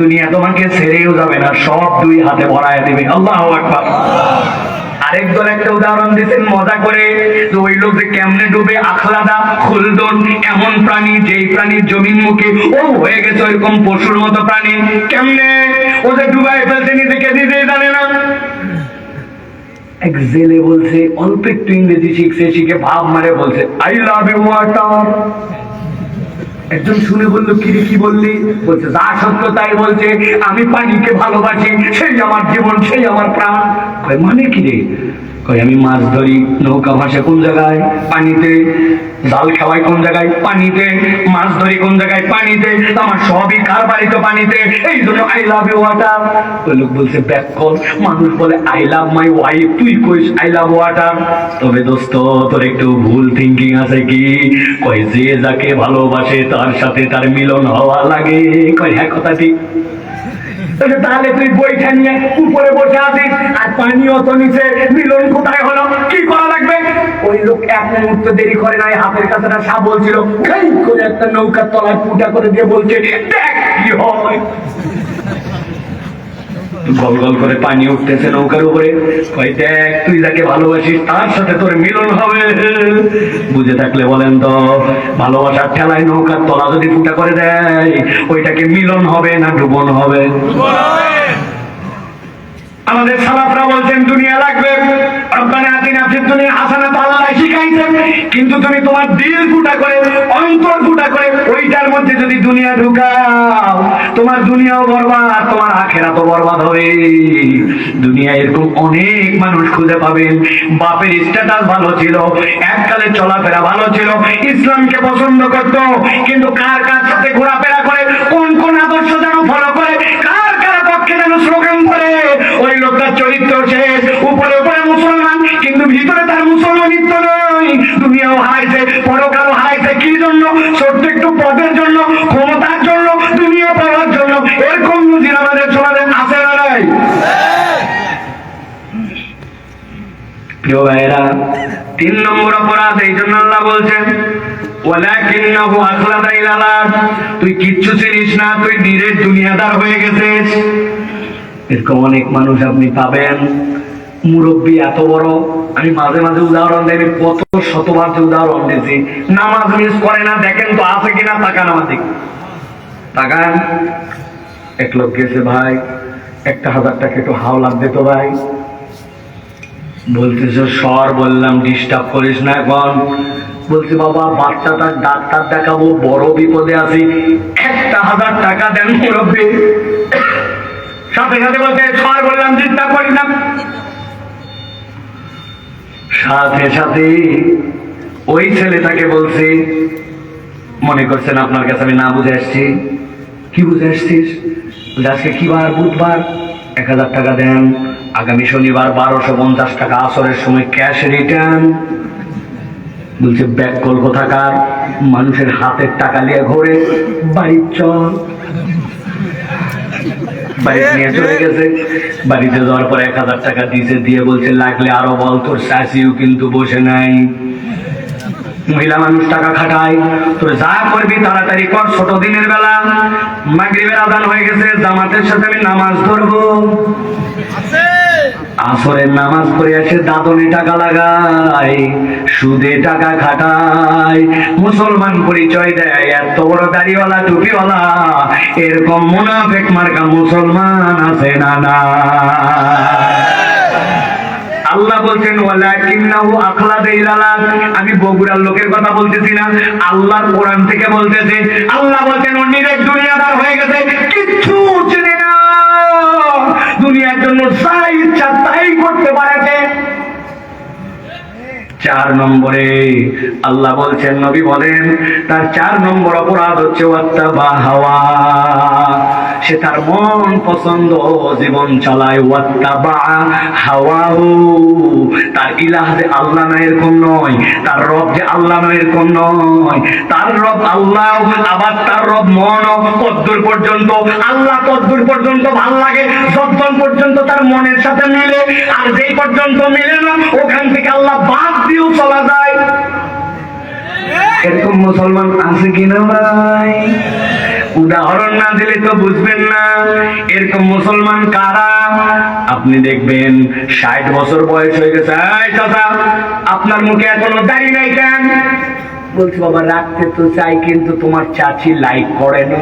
দুনিয়া তোমাকে ছেড়েও যাবে না, সব দুই হাতে ভরায় দিবে। আল্লাহ আকবার। একটা উদাহরণ দিচ্ছেন, মজা করে ওই লোক যে কেমনে ডুবে, আখলাদা, খুলদন, এমন প্রাণী, যেই প্রাণীর মুখে, ও হয়ে গেছে ওইরকম পশুর মতো প্রাণী। কেমনে? ও যে ডুবাই ফেলছে, নিজেকে জানে না। এক জেলে বলছে, অল্প একটু ইংরেজি শিখছে, শিখে ভাব মারে বলছে আই লাভ ইউ ওয়াটার একজন শুনে বলল, কি রে, কি বললি? বলছে, যা সত্য তাই বলছে। আমি পানিকে ভালোবাসি, সেই আমার জীবন, সেই আমার প্রাণ। মানে কি আমি মাছ ধরি নৌকা ভাসে কোন জায়গায়? পানিতে জাল খাওয়াই কোন জায়গায়? পানিতে। মাছ ধরি কোন জায়গায়? পানিতে। আমার সবই কার বাড়িতে পানিতে। এই জন্য আই লাভ ইউ ওয়াটার ওই লোক বলছে, ব্যাক কর। মানুষ বলে আই লাভ মাই ওয়াইফ তুই কইস আই লাভ ওয়াটার তবে দোস্ত, তোর একটু ভুল থিঙ্কিং আছে কি? কয়, যে যাকে ভালোবাসে, তার সাথে তার মিলন হওয়া লাগে। কয় হ্যাঁ কথা ঠিক। তাহলে তুই বইটা নিয়ে উপরে বসে আসিস আর পানি অত নিচে, মিলন কোথায় হলো? কি করা লাগবে? ওই লোক এক মুহূর্ত দেরি করে নাই, হাতের কাছে একটা সাপ বলছিল করে একটা নৌকার তলায় পুটা করে দিয়ে বলছে, দেখ কি হয়। গল গল করে পানি উঠতেছে নৌকার উপরে। ওই দেখ, তুই যাকে ভালোবাসিস, তার সাথে তোর মিলন হবে। বুঝে থাকলে বলেন তো, ভালোবাসার ঠেলায় নৌকার তলা যদি ফুটা করে দেয়, ওইটাকে মিলন হবে না ডুবন হবে? আমাদের সালাফরা বলছেন, দুনিয়া লাগবে। অনেক মানুষ খুঁজে পাবেন বাপের স্ট্যাটাস ভালো ছিল, এককালে চলাফেরা ভালো ছিল, ইসলামকে পছন্দ করত, কিন্তু কার কার সাথে ঘোরাফেরা করে, কোন কোন আদর্শ যেন ফলো করে, কার কার পক্ষে যেন স্লোগান করে ওই উপরে উপরে মুসলমান, কিন্তু ভিতরে তার মুসলমানিত্ব নয়। দুনিয়াও হারাইছে, পরকালও হারাইছে। কি জন্য? ছোট্ট একটু পদের জন্য, ক্ষমতার জন্য, দুনিয়া পাওয়ার জন্য। এরকম নজির আমাদের সমাজে আছে নাই? তিন নম্বর অপরাধ, এই জন্য আল্লাহ বলছেন, ওয়ালাকিন্নাহু আখলাদা ইলালার তুই কিচ্ছু চিনিস না, তুই ডিরেক্ট দুনিয়াদার হয়ে গেছিস। এরকম অনেক মানুষ আপনি পাবেন। মুরব্বী এত বড়। আমি মাঝে মাঝে উদাহরণ দেয় কত শতবার যে উদাহরণ দিয়েছি। নামাজ মিস করে না, দেখেন তো আছে কিনা, তাকান আমার দিক। তাকান। এক লোক গেছে, ভাই, একটা হাজার টাকা একটু হাওলাত দিত ভাই। বলতেছে, সর, বললাম ডিস্টার্ব করিস না এখন। বলছে, বাবা বাচ্চাটার ডাক্তার দেখাবো, বড় বিপদে আছি। একটা হাজার টাকা দেন মুরব্বী। সাথে সাথে বলছে সর বললাম ডিস্টার্ব করিস না সাথে সাথে ওই ছেলেটাকে বলছে, মনে করছেন আপনার কাছে আমি না বুঝে আসছি। কি বুঝে আসছিস? আজকে কি বার? বুধবার। এক হাজার টাকা দেন। আগামী শনিবার বারোশো পঞ্চাশ টাকা আসরের সময় ক্যাশ রিটার্ন। বলছে, ব্যাগ কল কোথাকার মানুষের হাতের টাকা নিয়ে ঘোরে। বাড়ির চল। বাড়িতে নিয়ে চলে গেছে। বাড়িতে যাওয়ার পর এক হাজার টাকা দিয়েছে দিয়ে বলছে লাগলে আরও বল তোর শাশিও কিন্তু বসে নাই। মহিলা মানুষ টাকা খাটায়। তোর যা করবি তাড়াতাড়ি কর ছোট দিনের বেলা মাগরিবের আদান হয়ে গেছে জামাতের সাথে আমি নামাজ ধরবো। আসরের নামাজ পড়ে এসে দাদনে টাকা লাগায়, সুদে টাকা খাটায়। মুসলমান পরিচয় দেয়, এত বড় দাড়িওয়ালা, টুপিওয়ালা। এরকম মুনাফেক মার্কা মুসলমান আছে না না? আল্লাহ বলছেন আমি বগুড়ার লোকের কথা বলতেছি না। আল্লাহর কোরআন থেকে বলতেছে, আল্লাহ বলছেন ও দুনিয়াদার হয়ে গেছে, কিচ্ছু চেনে না। দুনিয়ার জন্য যা ইচ্ছা তাই করতে পারেছে চার নম্বরে। আল্লাহ বলছেন, নবী বলেন, তার চার নম্বর অপরাধ হচ্ছে সে তার মন পছন্দ, জীবন চালায় ওয়াত্তাবা হাওয়াহু। তার ইলাহ যে আল্লাহ না এরকম নয়, তার রব যে আল্লাহ না এরকম নয়, তার রব আল্লাহ, আবার তার রব মন কদ্দুর পর্যন্ত, আল্লাহ কদ্দুর পর্যন্ত ভালো লাগে, যতক্ষণ পর্যন্ত তার মনের সাথে মিলে, আর যেই পর্যন্ত মিলে না, ওখান থেকে আল্লাহ বাদ দিয়েও চলা যায়, এরকম মুসলমান আছে কিনা ভাই? উদাহরণ না দিলে তো বুঝবেন না, এরকম মুসলমান কারা? আপনি দেখবেন ষাট বছর বয়স হয়ে গেছে। আপনার মুখে এখনও দাড়ি নাই কেন? বলছি, বাবা, রাখতে তো চাই, কিন্তু তোমার চাচি লাইক করে না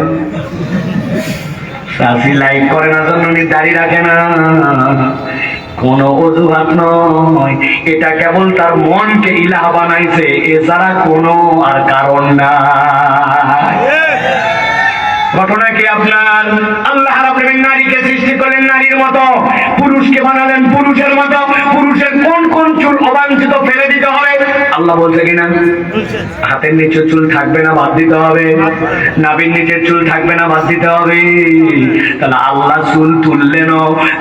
চাচি লাইক করে না, জন্য উনি দাড়ি রাখে না। কোন অজুহাত নয়। এটা কেবল তার মনকে ইলাহ বানাইছে এছাড়া কোনো আর কারণ না ঘটনা কি আপনার? আল্লাহ রাব্বুল নারীকে সৃষ্টি করলেন নারীর মতো, পুরুষকে বানালেন পুরুষের মতো। পুরুষের কোন কোন চুল অবাঞ্ছিত আল্লাহ বলছে কিনা? হাতের নিচে চুল থাকবে না, বাদ দিতে হবে। নাভির নিচের চুল থাকবে না, বাদ দিতে হবে। তাহলে আল্লাহ চুল তুললেন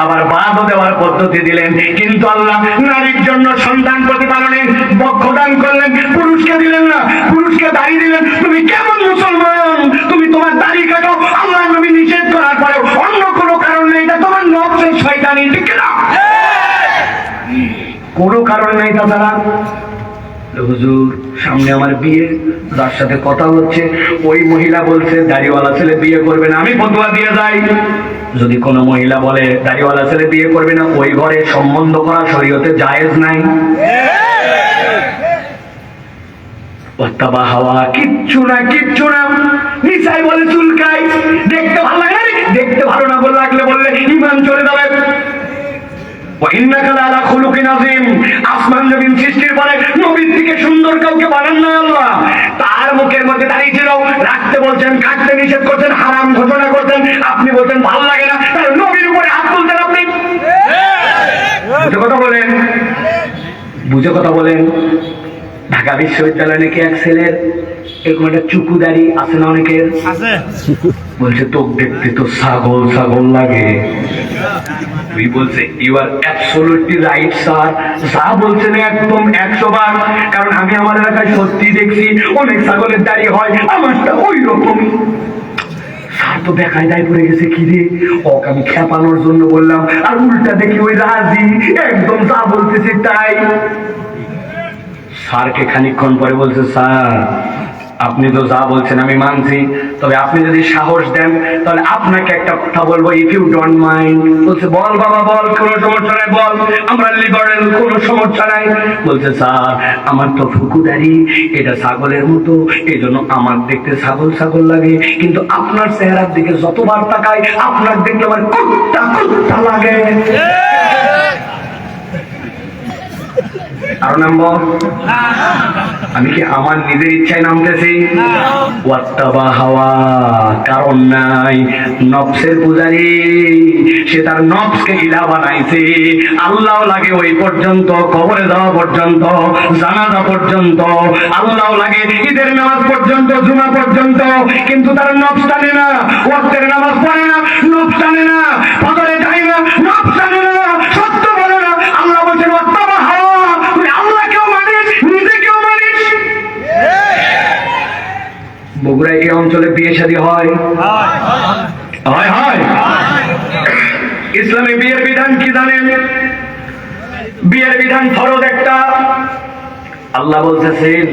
আবার বাদও দেওয়ার পদ্ধতি দিলেন। কিন্তু আল্লাহ নারীর জন্য সন্তান প্রতিপালনে বক্ষ দান করলেন। পুরুষকে দিলেন না, পুরুষকে দাঁড়িয়ে দিলেন। তুমি কেমন মুসলমান? তুমি তোমার দাড়ি কাটো, আল্লাহ নবী নিষেধ করার পরেও অন্য কোনো কারণ নেই এটা তোমার নবসের শয়তানি, ঠিক না কোনো কারণ নেই তাছাড়া হুজুর, সামনে আমার বিয়ে। যার সাথে কথা হচ্ছে। ওই মহিলা বলছে, দাড়িওয়ালা ছেলে বিয়ে করবে না, আমি ফতোয়া দিয়ে যাই। যদি কোনো মহিলা বলে, দাড়িওয়ালা ছেলে বিয়ে করবে না, ওই ঘরে সম্বন্ধ করা শরীয়তে জায়েজ নাই। হাওয়া কিচ্ছু না কিচ্ছু না। নিসাই বলে চুলকাই দেখতে ভালো লাগে? দেখতে ভালো না বলে লাগলে বললে ইমান চলে যাবে। আসমান সৃষ্টির পরে থেকে সুন্দর বানান তার মুখের মধ্যে দাঁড়িয়ে ছিল রাখতে বলছেন নিষেধ করছেন আপনি বলছেন, ভালো লাগে না। তাহলে নবীর উপরে হাত তুলতেন আপনি। কথা বলেন? বুঝে কথা বলেন? ঢাকা বিশ্ববিদ্যালয়ে নাকি এক ছেলের এরকম একটা চুকুদারি আছে না অনেকের? আছে। বলছে তোকে দেখতে তো ছাগল ছাগল লাগে। তুই বলছে you are absolutely right sir যা বলছেন একদম একশো বার। কারণ আমি আমার এলাকায় সত্যি দেখছি অনেক ছাগলের দাড়ি হয় আমারটা ওই রকমই স্যার তো দেখায় দায় পড়ে গেছে কি রে ওক আমি খেপানোর জন্য বললাম আর উল্টা দেখি ওই রাজি একদম যা বলতেছে তাই। স্যারকে খানিকক্ষণ পরে বলছে স্যার আপনি তো যা বলছেন আমি মানছি। তবে আপনি যদি সাহস দেন, তাহলে আপনাকে একটা কথা বলব ইফ ইউ ডোন্ট মাইন্ড বলছে, বল বাবা, বল, কোনো সমস্যা নাই, বল। আমরা লিবারেল কোনো সমস্যা নাই। বলছে, স্যার, আমার তো ফুকুদারি, এটা ছাগলের মতো এই জন্য আমার দেখতে ছাগল ছাগল লাগে। কিন্তু আপনার চেহারার দিকে যতবার তাকাই, আপনার দেখতে আমার কুত্তা কুত্তা লাগে। আরও নামবো আমি কি আমার নিজের ইচ্ছায় নামতেছি? ওয়াত্তাবা হাওয়া কারণ নাই। নফসের পূজারি সে তার নফসকে ইলা বানাইছে। আল্লাহ লাগে ওই পর্যন্ত কবরে যাওয়া পর্যন্ত জানাজা পর্যন্ত আল্লাহ লাগে ঈদের নামাজ পর্যন্ত জুমা পর্যন্ত কিন্তু তার নফস টানে না। ওয়াক্তের নামাজ পড়ে না নফস টানে না। ফজরে যায় না নফস টানে না। এই অঞ্চলে বিয়ে শাদী হয়? ইসলামে বিয়ের বিধান কি জানেন? বিয়ের বিধান ফরজ একটা। আল্লাহ বলতেছেন,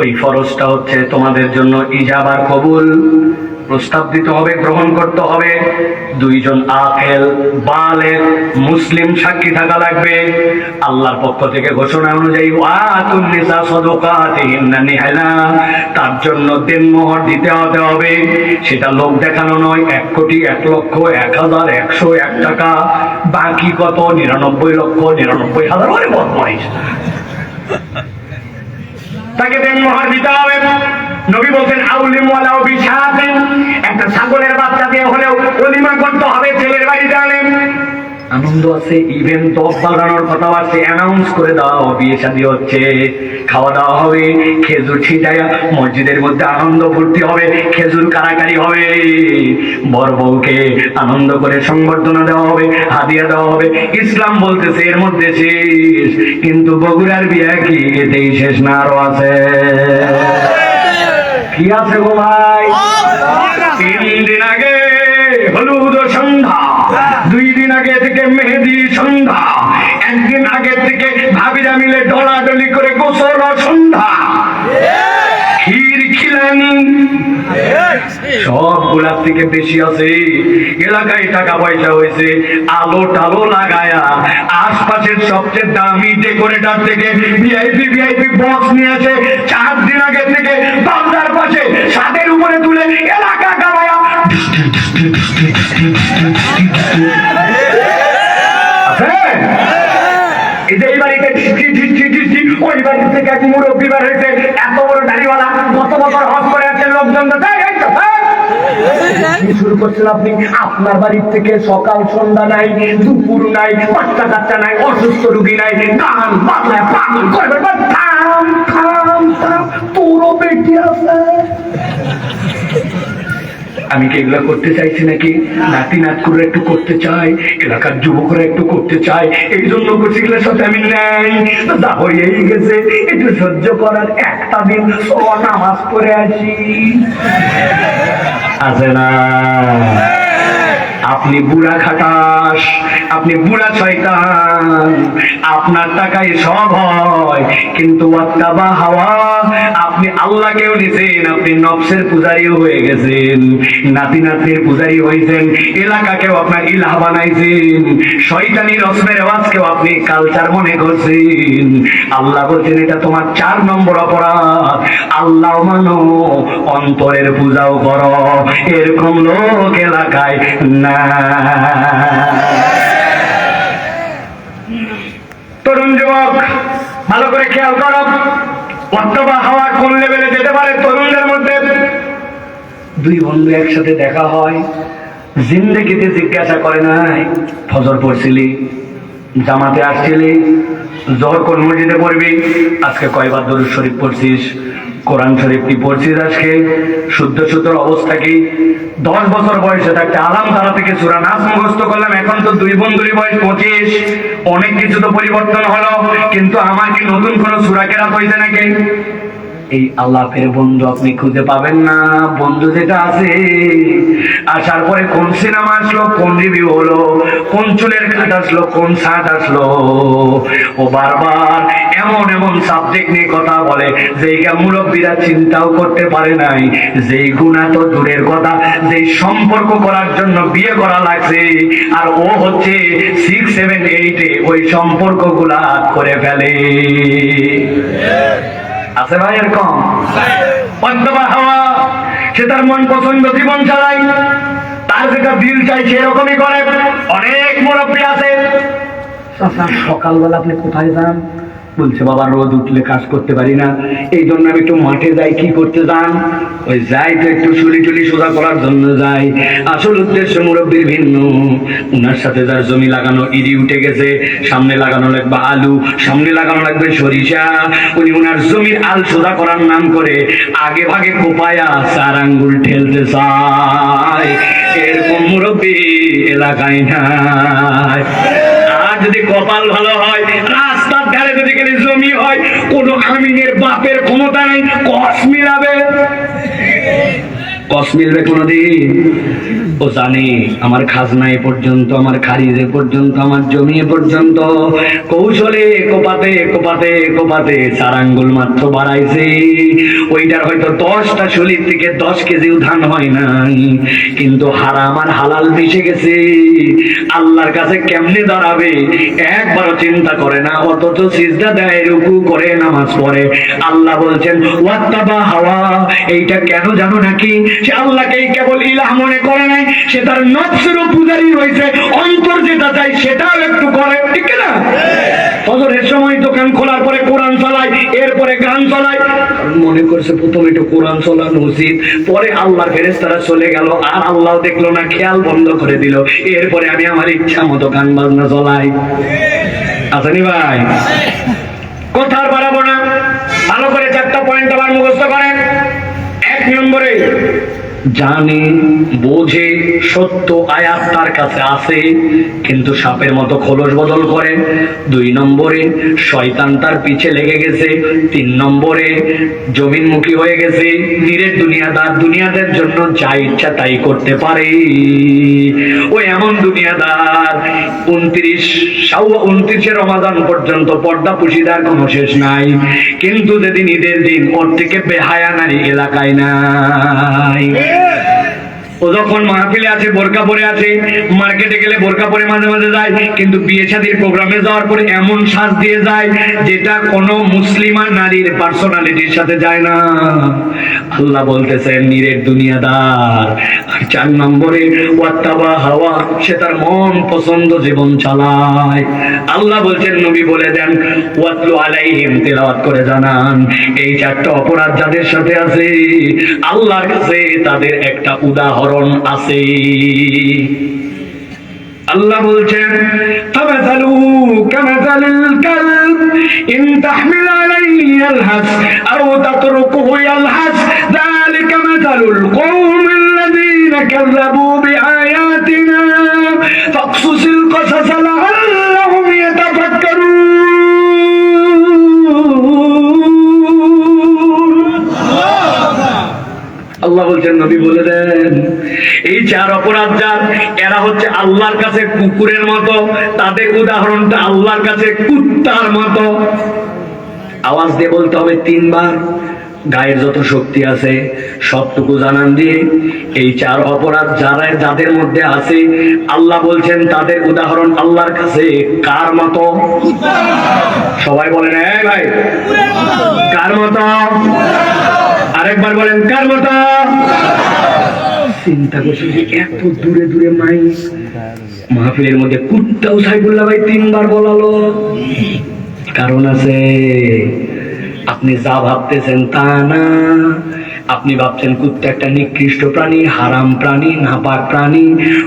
ওই ফরজটা হচ্ছে তোমাদের জন্য ইজাব আর কবুল। প্রস্তাব দিতে হবে, গ্রহণ করতে হবে। দুইজন আকেল বালের মুসলিম সাক্ষী থাকা লাগবে। আল্লাহর পক্ষ থেকে ঘোষণা অনুযায়ী তার জন্য দেনমোহর দিতে হতে হবে। সেটা লোক দেখানো নয়, এক কোটি, এক লক্ষ, এক হাজার, একশো এক টাকা। বাকি কত? নিরানব্বই লক্ষ, নিরানব্বই হাজার মানে বদমাইশ। তাকে দেন মোহর দিতে হবে। নবী বলছেন আউলিম ওয়ালাউ বিশাতিন একটা ছাগলের বাচ্চা দিয়ে হলেও অলিমা করতে হবে, ছেলের বাড়িতে আনেন আনন্দ আছে ইভেন দশ বাজানোর কথাও আছে অ্যানাউন্স করে দেওয়া হবে বিয়ে শাদী হচ্ছে, খাওয়া দাওয়া হবে, খেজুর ছিটাইয়া মসজিদের মধ্যে আনন্দ ফুর্তি হবে, খেজুর কারাকারি হবে। বর বউকে আনন্দ করে সংবর্ধনা দেওয়া হবে, হাদিয়া দেওয়া হবে, ইসলাম বলতেছে, এর মধ্যে শেষ। কিন্তু বগুড়ার বিয়ে কি, এতেই শেষ না, আরও আছে। কি আছে গো ভাই? তিন দিন আগে হলুদ সন্ধ্যা, দুই দিন আগে থেকে মেহেদি সন্ধ্যা, একদিন আগে থেকে ভাবিরা মিলে ডলাডলি করে গোসল সন্ধ্যা। ক্ষীর খিলানি। সব গোলাপ থেকে বেশি আছে। এলাকায় টাকা পয়সা হয়েছে, আলো টালো লাগায়া আশপাশের সবচেয়ে দামি ডেকোরেটর থেকে ভিআইপি ভিআইপি বক্স নিয়ে আসে চার যে এই বাড়িতে ঢিসঢি ঢিসঢি ঢিসঢি, ওই বাড়ি থেকে এক মুরব্বী বার এত বড় দাড়িওয়ালা কত বছর হজ করে আছে লোকজন শুরু করছেন আপনি? আপনার বাড়ির থেকে সকাল সন্ধ্যা নাই দুপুর নাই বাচ্চা কাচ্চা নাই অসুস্থ রুগী নাই গান বাংলায় পাগল করে ফেলবেন। থাম থাম থাম তোরও বেটি আছে। আমি কি এগুলো করতে চাইছি নাকি? নাতি নাতকুরা করে একটু করতে চাই এলাকার যুবকরা একটু করতে চাই এই জন্য করছি এগুলোর সাথে আমি নেই। দা গেছে, একটু সহ্য করার একটা দিন ও নামাজ পড়ে আসি। আছে না। আপনি বুড়া খাটাস, আপনি বুড়া শয়তান। আপনার টাকায় সব হয়, কিন্তু হাওয়া, আপনি আল্লাহকেও নিছেন, আপনি পূজারিও হয়ে গেছেন। নাতি নাতির পূজারি হয়েছেন, এলাকাকেও আপনার ইলাহ বানাইছেন। রসমের আওয়াজকেও আপনি কালচার মনে করছেন। আল্লাহ বলছেন, এটা তোমার চার নম্বর অপরাধ। আল্লাহ মানো, অন্তরের পূজাও করো। এরকম লোক এলাকায় না তরুণ যুবক, ভালো করে খেয়াল করো। অথবা হাওয়া কোন লেভেলে যেতে পারে তরুণদের মধ্যে। দুই বন্ধু একসাথে দেখা হয়। জিন্দগিতে জিজ্ঞাসা করে নাই, ফজর পড়ছিলি? জামাতে আসছিলি, জহর কোন মসজিদে পড়বি? আজকে কয়বার দরুদ শরীফ পড়ছিস? কোরআন শরীফ কি পড়ছিস আজকে? শুদ্ধ শুদ্ধ অবস্থা কি? দশ বছর বয়সে থাকতে আলাম তারা থেকে সুরা নাচ মুখস্থ করলাম, এখন তো দুই বন্ধুরই বয়স পঁচিশ। অনেক কিছু তো পরিবর্তন হলো, কিন্তু আমার কি নতুন কোনো সুরা কেরাত হয়েছে নাকি? এই আল্লাহের বন্ধু আপনি খুঁজে পাবেন না। বন্ধু যেটা আছে, আসার পরে কোন সিনেমা আসলো, কোন রিভিউ হলো, কোন চুলের কাট আসলো, কোন শার্ট আসলো, ও বারবার এমন এমন সাবজেক্ট নিয়ে কথা বলে যেইটা মুরব্বীরা চিন্তাও করতে পারে নাই। যেই গুণা তো দূরের কথা, যেই সম্পর্ক করার জন্য বিয়ে করা লাগছে, আর ও হচ্ছে সিক্স সেভেন এইটে ওই সম্পর্কগুলা করে ফেলে। আছে ভাই এরকম? পদ্মবা হাওয়া, সে তার মন পছন্দ জীবন চালাই তার যেটা দিল চাই সেরকমই করে। অনেক মুরব্বী আছে। সকালবেলা আপনি কোথায় যান? বলছে, বাবা রোদ উঠলে কাজ করতে পারি না। এই জন্য আমি একটু মাঠে যাই, কি করতে যান? ওই যাই তো একটু শুলি টুলি সোজা করার জন্য যাই। আসল উদ্দেশ্য মুরব্বীর ভিন্ন। উনার সাথে যার জমি লাগানো ইরি উঠে গেছে, সামনে লাগানো লাগবে আলু, সামনে লাগানো লাগবে সরিষা। উনি উনার জমির আল সোজা করার নাম করে, আগে ভাগে কোপায়া চার আঙ্গুল ঠেলতে চায়। এরকম মুরব্বী এলাকায় নাই। আর যদি কপাল ভালো হয় যদি জমি হয় কোন আমিনের বাপের ক্ষমতা নেই কস মিলাবে? কস মিলবে কোনোদিন। ও জানে আমার খাজনা এ পর্যন্ত, আমার খারিজ এ পর্যন্ত, আমার জমি এ পর্যন্ত। কৌশলে কোপাতে কোপাতে কোপাতে চার আঙ্গুল মাত্র বাড়াইছে। ওইটার হয়তো দশটা শরীর থেকে দশ হয় নাই। কিন্তু হালাল মিশে গেছে। আল্লাহর কাছে কেমনে দাঁড়াবে? একবারও চিন্তা করে না, অথচ সিজদা দেয়, রুকু করে, নামাজ পড়ে। আল্লাহ বলছেন, ওয়াত্তাবা হাওয়া, এইটা কেন জানো নাকি? সে আল্লাহকেই কেবল ইলাহ মনে করে নাই, সে তার নফসেরও পূজারি হয়েছে। অন্তর যেটা চাই, সেটাও একটু করে, ঠিক না? ফজরের সময় দোকান খোলার পরে কোরআন চালায়, এরপরে গান চালায়। মনে করছে, প্রথমে একটু কোরআন চালানো উচিত, পরে আল্লাহর ফেরেস্তারা চলে গেল, আর আল্লাহ দেখল না, খেয়াল বন্ধ করে দিল। এরপরে আমি আমার ইচ্ছা মতো গান বাজনা চলাই আসেনি ভাই? কথা আর বাড়াবো না। ভালো করে চারটা পয়েন্ট আবার মুখস্থ করেন। এক নম্বরে জানে, বোঝে, সত্য আয়াত তার কাছে আছে কিন্তু সাপের মতো খোলস বদল করে। দুই নম্বরে, শয়তান তার পিছে লেগে গেছে। তিন নম্বরে, জমিনমুখী হয়ে গেছে। নিরের দুনিয়াদার দুনিয়াদের জন্য যা ইচ্ছা তাই করতে পারে। ও এমন দুনিয়াদার, উনত্রিশ, সাউ উনত্রিশে রমাদান পর্যন্ত পর্দা পুশিদার কোনো শেষ নাই। কিন্তু যেদিন ঈদের দিন, ওর থেকে বেহায়া নারী এলাকায় নাই। ও যখন মাহফিলে আছে, বোরকা পরে আছে, মার্কেটে গেলে বোরকা পরে মাঝে মাঝে যায়, কিন্তু বিয়ে শাদীর প্রোগ্রামে যাওয়ার পরে এমন সাজ দিয়ে যায় যেটা কোনো মুসলিমান নারীর পার্সোনালিটির সাথে যায় না। আল্লাহ বলতেছেন, নীরের দুনিয়াদার, আর চার নম্বরে, ওয়াত্তাবা হাওয়া, সে তার মন পছন্দ জীবন চালায়। আল্লাহ বলছেন, নবী বলে দেন, ওয়াতলু আলাইহিম, তেলাওয়াত করে জানান, এই চারটা অপরাধ যাদের সাথে আছে, আল্লাহর কাছে তাদের একটা উদাহরণ আছে। আল্লাহ বলছেন, ফামাসালু কামাসালিল কালব, ইন তাহমিল আলাইহি ইয়ালহাস আও তাতরুকুহু ইয়ালহাস যালিকা মাসালুল কওমিল্লাযীনা কাযাবু বিআয়াতিনা, ফাকসুসিল কসাস আল্লাহ বলছেন, নবী বলে দেন, এই চার অপরাধ যার, এরা হচ্ছে আল্লাহর কাছে কুকুরের মতো, তাদের উদাহরণটা আল্লাহর কাছে কুত্তার মতো। আওয়াজ দিয়ে বলতে হবে তিনবার, গায়ের যত শক্তি আছে, সবটুকু জানান দিয়ে, এই চার অপরাধ যারা যাদের মধ্যে আছে, আল্লাহ বলছেন, তাদের উদাহরণ আল্লাহর কাছে কার মতো? সবাই বলেন হ্যাঁ ভাই, কার মতো? আরেকবার বলেন, কার মতো চিন্তা করছি এত দূরে দূরে মাই মাহফিলের মধ্যে কুত্তাও সাইফুল্লাহ ভাই তিনবার বলালো। কারণ আছে, আপনি যা ভাবতেছেন তা না। আপনি ভাবছেন, কুত্তা একটা নিকৃষ্ট প্রাণী, হারাম প্রাণী, নাপাক প্রাণী,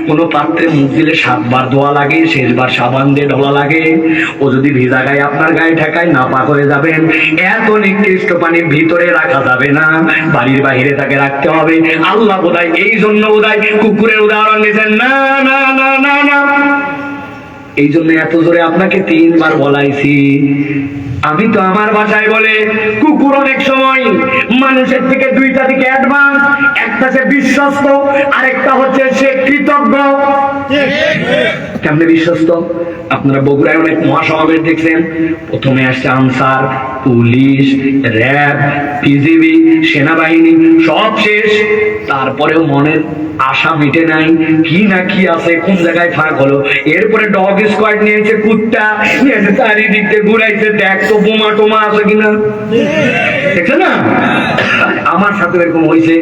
কোনো পাত্রে মুখ দিলে সাতবার ধোয়া লাগে, শেষবার সাবান দিয়ে ঢোলা লাগে। ও যদি ভিজা গায়ে আপনার গায়ে ঠেকায় নাপাক হয়ে যাবেন। এত নিকৃষ্ট প্রাণী ভিতরে রাখা যাবে না। বাড়ির বাইরে তাকে রাখতে হবে। আল্লাহ বোধহয় এই জন্য বোধহয় কুকুরের উদাহরণ দিয়েছেন, না না না না না। এই জন্য এত জোরে আপনাকে তিনবার বলাইছি। আমি তো আমার ভাষায় বলে কুকুর অনেক সময় মানুষের থেকে দুইটা দিকে অ্যাডভান্স একটা সে বিশ্বস্ত, আরেকটা হচ্ছে সে কৃতজ্ঞ। কেমনে বিশ্বস্ত? আপনারা বগুড়ায় অনেক মহাসমাবেশ দেখছেন। প্রথমে আসছে আনসার, পুলিশ, র্যাব পিজিবি সেনাবাহিনী, সব শেষ। তারপরেও মনের আশা মিটে নাই। কি না কি আছে, কোন জায়গায় ফাঁক হলো? এরপরে ডগ স্কোয়াড নিয়েছে কুত্তা নিয়েছে চারিদিক ঘুরাইছে, দেখ তো বোমা টোমা আছে কিনা। দেখছ না? আমার সাথে এরকম হয়েছে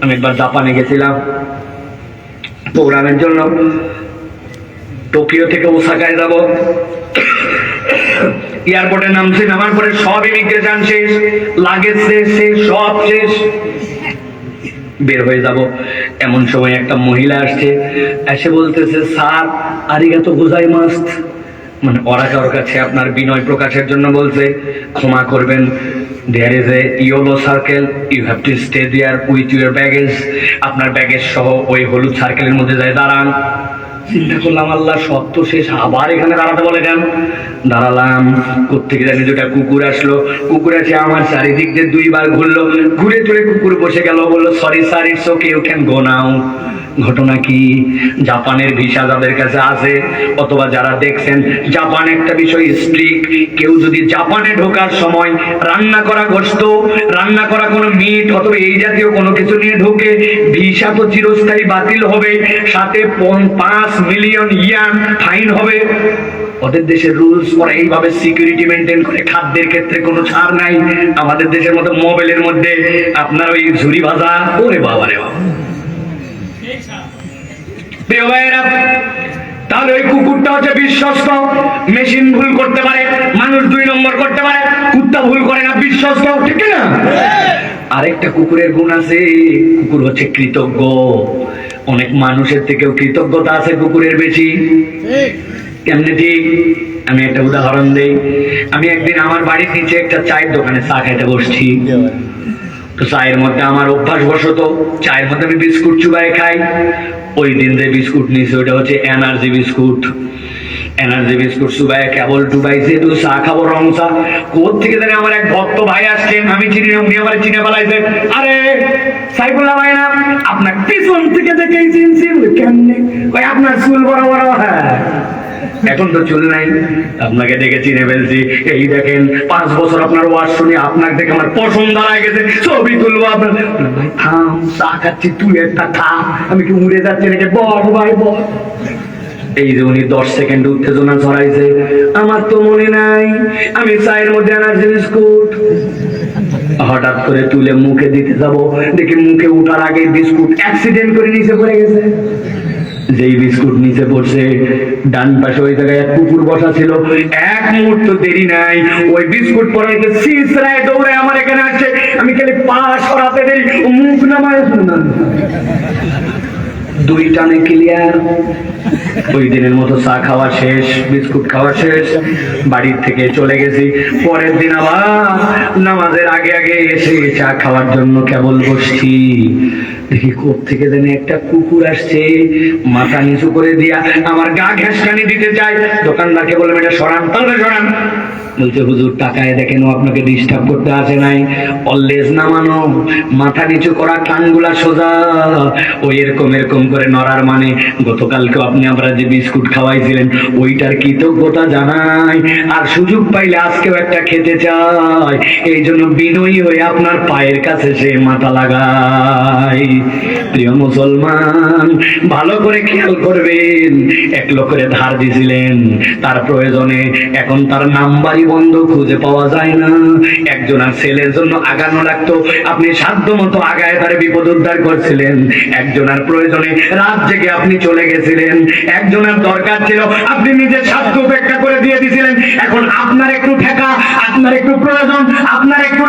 আমি একবার জাপানে গেছিলাম। প্রোগ্রামের জন্য। টোকিও থেকে ওসাকায় যাব। এয়ারপোর্টে নামছি নামার পরে সব ইমিগ্রেশন শেষ লাগেজ শেষ শেষ সব শেষ। বের হয়ে যাব। এমন সময় একটা মহিলা আসছে, এসে বলতেছে, স্যার আরিগাতো গোজাই মাস্ত। মানে ওরা কারোর কাছে আপনার বিনয় প্রকাশের জন্য বলছে, ক্ষমা করবেন। There is a yellow circle you have to stay there with your baggage আপনার ব্যাগেজ সহ ওই হলুদ সার্কেলের মধ্যে যায়, দাঁড়ান। চিন্তা করলাম, আল্লাহ সত্য শেষ, আবার এখানে দাঁড়াতে বলে কেন? দাঁড়ালাম কোথেকে জানি দুটা কুকুর আসলো। কুকুর আছে আমার চারিদিক দিয়ে দুইবার ঘুরলো, ঘুরে টুরে কুকুর বসে গেল, বলল sorry sir it's okay you can go now ঘটনা কি? জাপানের ভিসা যাদের কাছে আছে, অথবা যারা দেখছেন, জাপান একটা বিষয় স্ট্রিক কেউ যদি জাপানে ঢোকার সময় রান্না করা গোস্ত রান্না করা কোনো মিট অথবা এই জাতীয় কোনো কিছু নিয়ে ঢোকে, ভিসা তো চিরস্থায়ী বাতিল হবে, সাথে পাঁচ মিলিয়ন ইয়ান ফাইন হবে। ওদের দেশের রুলস ওরা এইভাবে সিকিউরিটি মেনটেন করে, খাদ্যের ক্ষেত্রে কোনো ছাড় নাই। আমাদের দেশের মতো মোবাইলের মধ্যে আপনার ওই ঝুরি ভাজা, ওরে বাবা রে বাবা। প্রিয় ওই কুকুরটা হচ্ছে বিশ্বস্ত। মেশিন ভুল করতে পারে, মানুষ দুই নম্বর করতে পারে ভুল করে না, বিশ্বস্ত, ঠিক না আরেকটা কুকুরের গুণ আছে, কুকুর হচ্ছে কৃতজ্ঞ। অনেক মানুষের থেকেও কৃতজ্ঞতা আছে কুকুরের বেশি। কেমনে ঠিক আমি একটা উদাহরণ দেই। আমি একদিন আমার বাড়ির নিচে একটা চায়ের দোকানে চা খাইতে বসছি। তো চায়ের মধ্যে আমার অভ্যাস বশত চায়ের মধ্যে আমি বিস্কুট চুবাই খাই। ওই দিন যে বিস্কুট নিয়েছে ওটা হচ্ছে এনার্জি বিস্কুট। এনার্জি বিস্কুট সুবাই, কেবল টুবাইছে একটু চা খাব রং চা কোথ থেকে জানি আমার এক ভক্ত ভাই আসছেন আমি চিনি উনি আমার চিনে পালাইছে আরে, সাইফুল্লাহ ভাই না, আপনার পিছন থেকে দেখেই চিনছি কেমনি? কই আপনার চুল বড় বড় হ্যাঁ। এখন তো চুল নাই। আপনাকে দেখে চিনে ফেলছি এই দেখেন, পাঁচ বছর আপনার ওয়াজ শুনে, আপনাকে দেখে আমার পছন্দ হয়ে গেছে। ছবি তুলবো আপনার। ভাই, থাম, চা খাচ্ছি, তুই একটা থাম আমি কি উড়ে যাচ্ছি নাকি? বল, ভাই, বল। এই যে উনি দশ সেকেন্ড উত্তেজনা ছড়াইছে। আমার তো মনে নাই, আমি চায়ের মধ্যে এনার্জি বিস্কুট। হঠাৎ করে তুলে মুখে দিতে যাব। দেখি মুখে উঠার আগে বিস্কুট অ্যাক্সিডেন্ট করে নিচে পড়ে গেছে। যেই বিস্কুট নিচে পড়ছে ডান পাশে ওই জায়গায় এক কুকুর বসা ছিল। এক মুহূর্ত দেরি নাই, ওই বিস্কুট পড়াইতে শিশরায় দৌড়ে আমার এখানে আসছে আমি খালি পা সরাতে দেরি, মুখ নামায় শুনলাম দুই টানে ক্লিয়ার ওই দিনের মতো চা খাওয়া শেষ, বিস্কুট খাওয়া শেষ। বাড়ির থেকে চলে গেছি। পরের দিন আবার নামাজের আগে আগে এসে চা খাওয়ার জন্য কেবল বসছি। দেখি কোথ থেকে জানি একটা কুকুর আসছে। মাথা নিচু করে দিয়া আমার গা ঘেঁসকানি দিতে চায়। দোকানদারকে বললাম, এটা সরান, তাহলে সরান। বলছে, হুজুর টাকায় দেখেন ও আপনাকে ডিস্টার্ব করতে আসে নাই। অললেজ নামানো, মাথা নিচু করা, কানগুলা সোজা। ও এরকম এরকম করে নড়ার মানে গতকালকে আপনি আমরা যে বিস্কুট খাওয়াইছিলেন, ওইটার কৃতজ্ঞতা জানাই? আর সুযোগ পাইলে আজকেও একটা খেতে চাই। এই জন্য বিনয়ী হয়ে আপনার পায়ের কাছে সে মাথা লাগাই। প্রিয় মুসলমান, ভালো করে খেয়াল করবেন। এক লোকের ধার দিছিলেন, তার প্রয়োজনে এখন তার নাম্বারই বন্ধ খুঁজে পাওয়া যায় না। একজন আর ছেলের জন্য আগানো লাগতো। আপনি সাধ্য মতো আগায় তার বিপদ উদ্ধার করছিলেন। একজন আর প্রয়োজনে রাত জেগে আপনি চলে গেছিলেন। একজনের দরকার ছিল, আপনি নিজের স্বার্থ উপেক্ষা করে দিয়ে দিছিলেন। এখন আপনার একটু ঠেকা, আপনার একটু প্রয়োজন, আপনার একটু